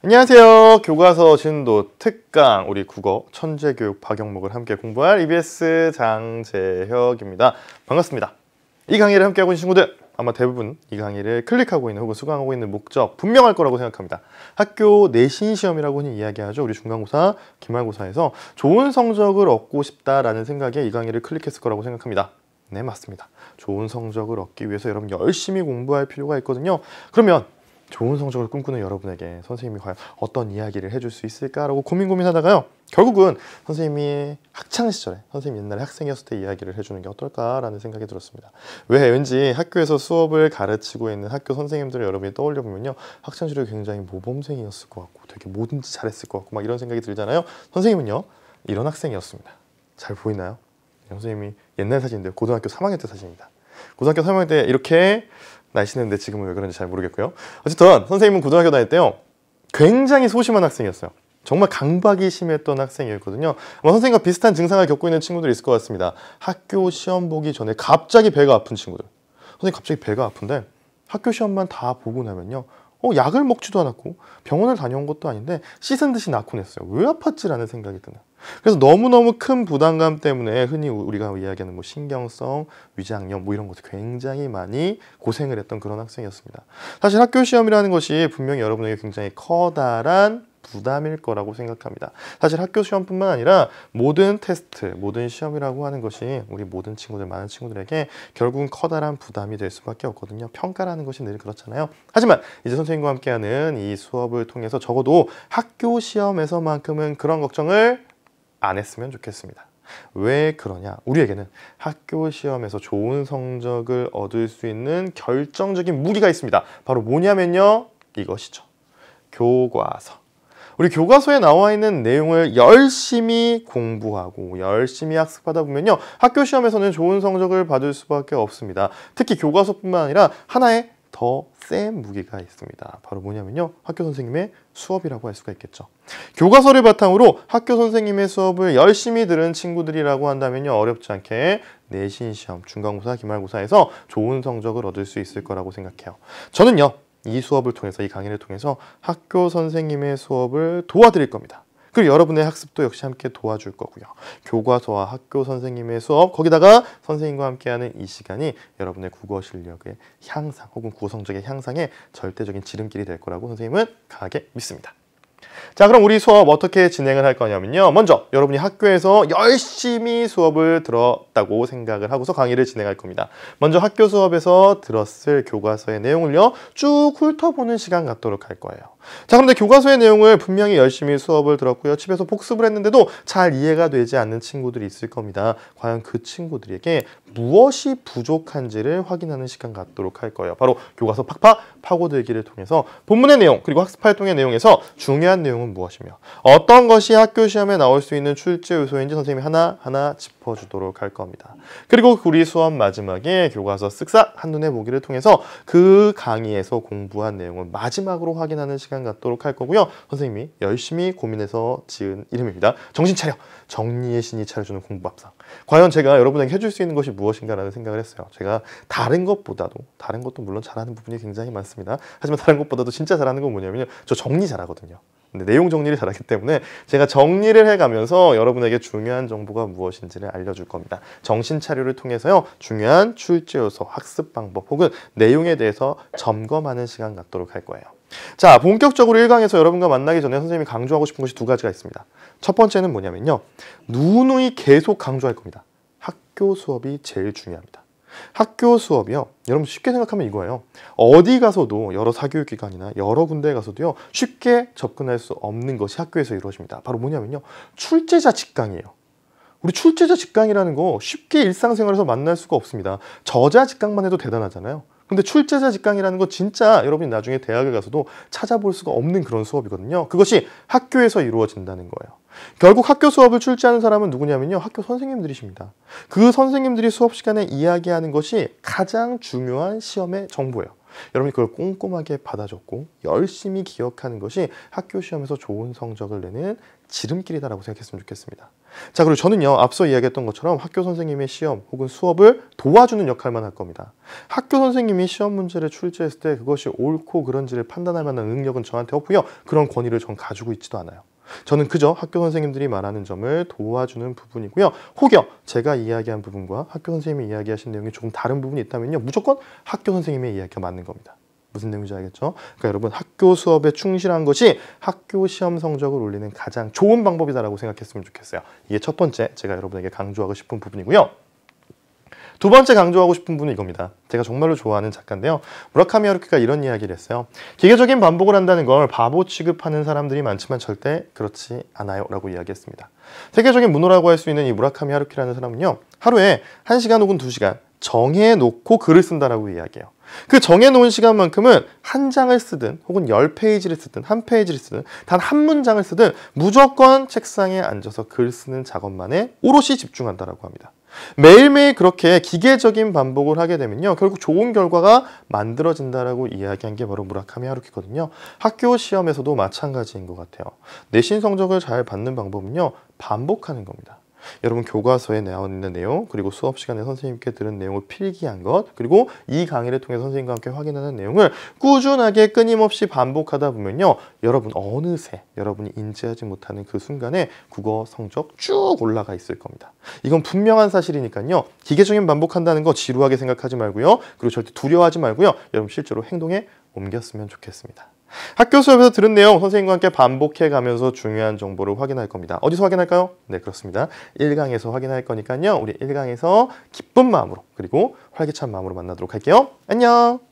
안녕하세요. 교과서 진도 특강 우리 국어 천재교육 박영목을 함께 공부할 EBS 장재혁입니다. 반갑습니다. 이 강의를 함께하고 있는 친구들 아마 대부분 이 강의를 클릭하고 있는 혹은 수강하고 있는 목적 분명할 거라고 생각합니다. 학교 내신 시험이라고 흔히 이야기하죠. 우리 중간고사, 기말고사에서 좋은 성적을 얻고 싶다라는 생각에 이 강의를 클릭했을 거라고 생각합니다. 네, 맞습니다. 좋은 성적을 얻기 위해서 여러분 열심히 공부할 필요가 있거든요. 그러면 좋은 성적을 꿈꾸는 여러분에게 선생님이 과연 어떤 이야기를 해줄 수 있을까라고 고민 고민하다가요. 결국은 선생님이 학창 시절에 선생님 옛날에 학생이었을 때 이야기를 해주는 게 어떨까라는 생각이 들었습니다. 왜 왠지 학교에서 수업을 가르치고 있는 학교 선생님들을 여러분이 떠올려 보면요, 학창 시절에 굉장히 모범생이었을 것 같고 되게 뭐든지 잘했을 것 같고 막 이런 생각이 들잖아요. 선생님은요 이런 학생이었습니다. 잘 보이나요? 선생님이 옛날 사진인데요. 고등학교 3학년 때 사진입니다. 고등학교 3학년 때 이렇게 날씨는 데 지금은 왜 그런지 잘 모르겠고요. 어쨌든 선생님은 고등학교 다닐 때요. 굉장히 소심한 학생이었어요. 정말 강박이 심했던 학생이었거든요. 아마 선생님과 비슷한 증상을 겪고 있는 친구들이 있을 것 같습니다. 학교 시험 보기 전에 갑자기 배가 아픈 친구들. 선생님 갑자기 배가 아픈데 학교 시험만 다 보고 나면요. 어, 약을 먹지도 않았고 병원을 다녀온 것도 아닌데 씻은 듯이 낳고 냈어요. 왜 아팠지라는 생각이 드는. 그래서 너무너무 큰 부담감 때문에 흔히 우리가 이야기하는 뭐 신경성, 위장염 뭐 이런 것들 굉장히 많이 고생을 했던 그런 학생이었습니다. 사실 학교 시험이라는 것이 분명히 여러분에게 굉장히 커다란 부담일 거라고 생각합니다. 사실 학교 시험뿐만 아니라 모든 테스트, 모든 시험이라고 하는 것이 우리 모든 친구들, 많은 친구들에게 결국은 커다란 부담이 될 수밖에 없거든요. 평가라는 것이 늘 그렇잖아요. 하지만 이제 선생님과 함께하는 이 수업을 통해서 적어도 학교 시험에서만큼은 그런 걱정을 안 했으면 좋겠습니다. 왜 그러냐? 우리에게는 학교 시험에서 좋은 성적을 얻을 수 있는 결정적인 무기가 있습니다. 바로 뭐냐면요. 이것이죠. 교과서. 우리 교과서에 나와 있는 내용을 열심히 공부하고 열심히 학습하다 보면요. 학교 시험에서는 좋은 성적을 받을 수밖에 없습니다. 특히 교과서뿐만 아니라 하나의 더 센 무기가 있습니다. 바로 뭐냐면요. 학교 선생님의 수업이라고 할 수가 있겠죠. 교과서를 바탕으로 학교 선생님의 수업을 열심히 들은 친구들이라고 한다면요. 어렵지 않게 내신 시험, 중간고사, 기말고사에서 좋은 성적을 얻을 수 있을 거라고 생각해요. 저는요. 이 수업을 통해서 이 강의를 통해서 학교 선생님의 수업을 도와드릴 겁니다. 그리고 여러분의 학습도 역시 함께 도와줄 거고요. 교과서와 학교 선생님의 수업 거기다가 선생님과 함께하는 이 시간이 여러분의 국어 실력의 향상 혹은 국어 성적의 향상에 절대적인 지름길이 될 거라고 선생님은 강하게 믿습니다. 자 그럼 우리 수업 어떻게 진행을 할 거냐면요. 먼저 여러분이 학교에서 열심히 수업을 들었다고 생각을 하고서 강의를 진행할 겁니다. 먼저 학교 수업에서 들었을 교과서의 내용을요. 쭉 훑어보는 시간 갖도록 할 거예요 자 그런데 교과서의 내용을 분명히 열심히 수업을 들었고요. 집에서 복습을 했는데도 잘 이해가 되지 않는 친구들이 있을 겁니다. 과연 그 친구들에게 무엇이 부족한지를 확인하는 시간 갖도록 할 거예요. 바로 교과서 팍팍 파고들기를 통해서 본문의 내용 그리고 학습 활동의 내용에서 중요한 내용은 무엇이며 어떤 것이 학교 시험에 나올 수 있는 출제 요소인지 선생님이 하나하나 짚어주도록 할 겁니다. 그리고 우리 수업 마지막에 교과서 쓱싹 한눈에 보기를 통해서 그 강의에서 공부한 내용을 마지막으로 확인하는 시간 갖도록 할 거고요. 선생님이 열심히 고민해서 지은 이름입니다. 정신 차려! 정리의 신이 차려주는 공부밥상. 과연 제가 여러분에게 해줄 수 있는 것이 무엇인가라는 생각을 했어요. 제가 다른 것보다도 다른 것도 물론 잘하는 부분이 굉장히 많습니다. 하지만 다른 것보다도 진짜 잘하는 건 뭐냐면요. 저 정리 잘하거든요. 근데 내용 정리를 잘하기 때문에 제가 정리를 해가면서 여러분에게 중요한 정보가 무엇인지를 알려줄 겁니다. 정신 차려를 통해서요. 중요한 출제 요소, 학습 방법 혹은 내용에 대해서 점검하는 시간 갖도록 할 거예요. 자, 본격적으로 1강에서 여러분과 만나기 전에 선생님이 강조하고 싶은 것이 두 가지가 있습니다. 첫 번째는 뭐냐면요. 누누이 계속 강조할 겁니다. 학교 수업이 제일 중요합니다. 학교 수업이요. 여러분 쉽게 생각하면 이거예요. 어디 가서도 여러 사교육기관이나 여러 군데에 가서도요. 쉽게 접근할 수 없는 것이 학교에서 이루어집니다. 바로 뭐냐면요. 출제자 직강이에요. 우리 출제자 직강이라는 거 쉽게 일상생활에서 만날 수가 없습니다. 저자 직강만 해도 대단하잖아요. 근데 출제자 직강이라는 거 진짜 여러분이 나중에 대학에 가서도 찾아볼 수가 없는 그런 수업이거든요. 그것이 학교에서 이루어진다는 거예요. 결국 학교 수업을 출제하는 사람은 누구냐면요. 학교 선생님들이십니다. 그 선생님들이 수업 시간에 이야기하는 것이 가장 중요한 시험의 정보예요. 여러분이 그걸 꼼꼼하게 받아줬고 열심히 기억하는 것이 학교 시험에서 좋은 성적을 내는 지름길이다라고 생각했으면 좋겠습니다. 자, 그리고 저는요, 앞서 이야기했던 것처럼 학교 선생님의 시험 혹은 수업을 도와주는 역할만 할 겁니다. 학교 선생님이 시험 문제를 출제했을 때 그것이 옳고 그런지를 판단할 만한 능력은 저한테 없고요. 그런 권위를 전 가지고 있지도 않아요. 저는 그저 학교 선생님들이 말하는 점을 도와주는 부분이고요. 혹여 제가 이야기한 부분과 학교 선생님이 이야기하신 내용이 조금 다른 부분이 있다면요. 무조건 학교 선생님의 이야기가 맞는 겁니다. 무슨 내용인지 알겠죠? 그러니까 여러분 학교 수업에 충실한 것이 학교 시험 성적을 올리는 가장 좋은 방법이다라고 생각했으면 좋겠어요. 이게 첫 번째 제가 여러분에게 강조하고 싶은 부분이고요. 두 번째 강조하고 싶은 분은 이겁니다. 제가 정말로 좋아하는 작가인데요. 무라카미 하루키가 이런 이야기를 했어요. 기계적인 반복을 한다는 걸 바보 취급하는 사람들이 많지만 절대 그렇지 않아요. 라고 이야기했습니다. 세계적인 문호라고 할 수 있는 이 무라카미 하루키라는 사람은요. 하루에 1시간 혹은 2시간 정해놓고 글을 쓴다라고 이야기해요. 그 정해놓은 시간만큼은 한 장을 쓰든 혹은 열 페이지를 쓰든 한 페이지를 쓰든 단 한 문장을 쓰든 무조건 책상에 앉아서 글 쓰는 작업만에 오롯이 집중한다라고 합니다. 매일매일 그렇게 기계적인 반복을 하게 되면요. 결국 좋은 결과가 만들어진다라고 이야기한 게 바로 무라카미 하루키거든요. 학교 시험에서도 마찬가지인 것 같아요. 내신 성적을 잘 받는 방법은요. 반복하는 겁니다. 여러분 교과서에 나와 있는 내용 그리고 수업 시간에 선생님께 들은 내용을 필기한 것 그리고 이 강의를 통해 선생님과 함께 확인하는 내용을 꾸준하게 끊임없이 반복하다 보면요 여러분 어느새 여러분이 인지하지 못하는 그 순간에 국어 성적 쭉 올라가 있을 겁니다. 이건 분명한 사실이니까요 기계적인 반복한다는 거 지루하게 생각하지 말고요 그리고 절대 두려워하지 말고요 여러분 실제로 행동에 옮겼으면 좋겠습니다 학교 수업에서 들은 내용 선생님과 함께 반복해 가면서 중요한 정보를 확인할 겁니다. 어디서 확인할까요? 네, 그렇습니다. 1강에서 확인할 거니까요. 우리 1강에서 기쁜 마음으로 그리고 활기찬 마음으로 만나도록 할게요. 안녕!